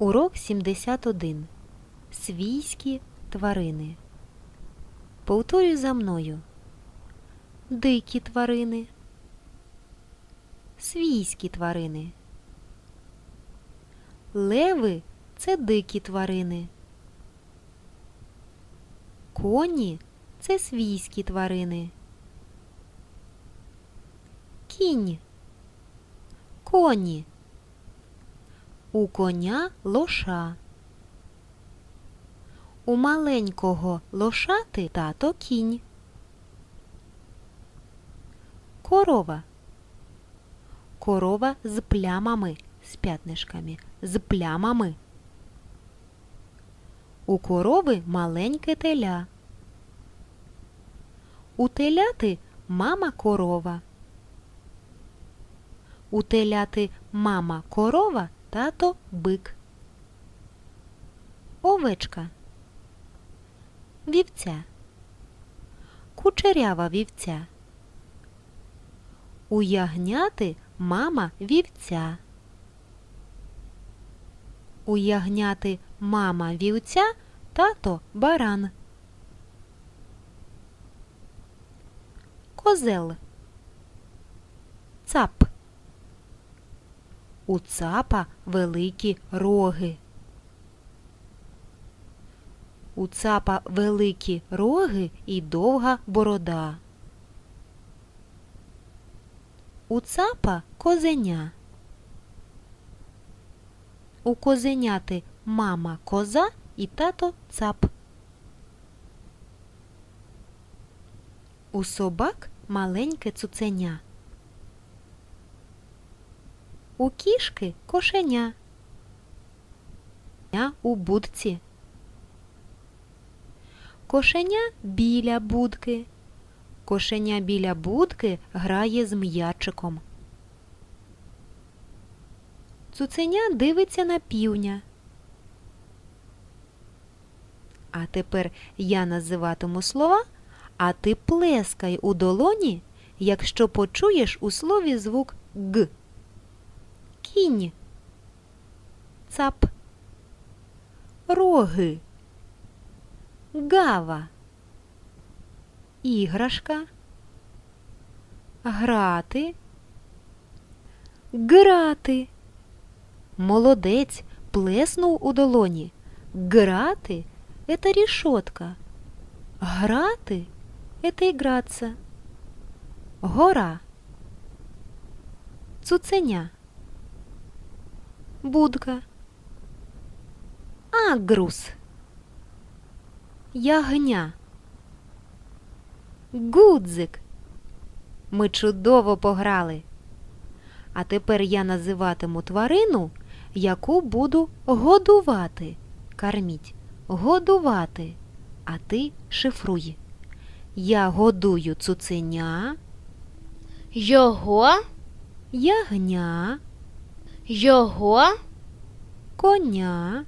Урок 71. Свійські тварини. Повторюй за мною. Дикі тварини. Свійські тварини. Леви це дикі тварини. Коні це свійські тварини. Кінь. Коні. У коня лоша. У маленького лошати тато кінь. Корова. Корова з плямами, з п'ятнишками, з плямами. У корови маленьке теля. У теляти мама корова. У теляти мама корова, тато бик. Овечка. Вівця. Кучерява вівця. У ягняти мама вівця. У ягняти мама вівця, тато баран. Козел. Цап. У цапа великі роги. У цапа великі роги і довга борода. У цапа козеня. У козеняти мама коза і тато цап. У собак маленьке цуценя. У кішки кошеня. Ня у будці. Кошеня біля будки. Кошеня біля будки грає з м'ячиком. Цуценя дивиться на півня. А тепер я називатиму слова, а ти плескай у долоні, якщо почуєш у слові звук Г. Кінь. Цап. Роги. Гава. Іграшка. Грати. Грати. Молодець плеснув у долоні. Грати – это решетка. Грати – это играться. Гора. Цуценя. Будка. Агрус. Ягня. Гудзик. Ми чудово пограли. А тепер я називатиму тварину, яку буду годувати. Карміть. Годувати. А ти шифруй. Я годую цуценя, Його, ягня, його, коня,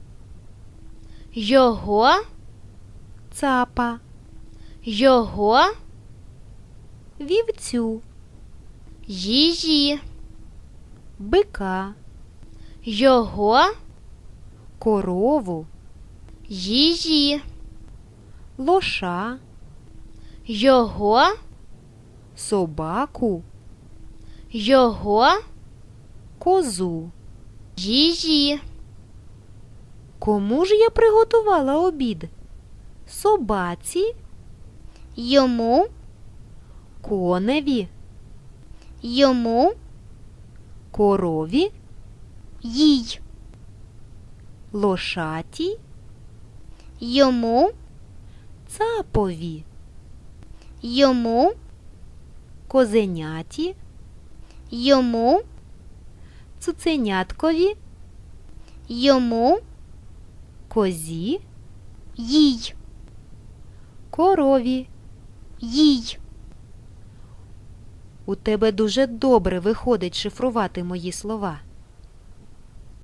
його, цапа, його, вівцю, її, бика, його, корову, її, лоша, його, собаку, його, козу. її, Кому ж я приготувала обід? Собаці, йому, коневі, йому, корові, їй, лошаті, йому, цапові, йому, козеняті, йому, цуценяткові, йому, козі, їй, корові. їй. У тебе дуже добре виходить шифрувати мої слова.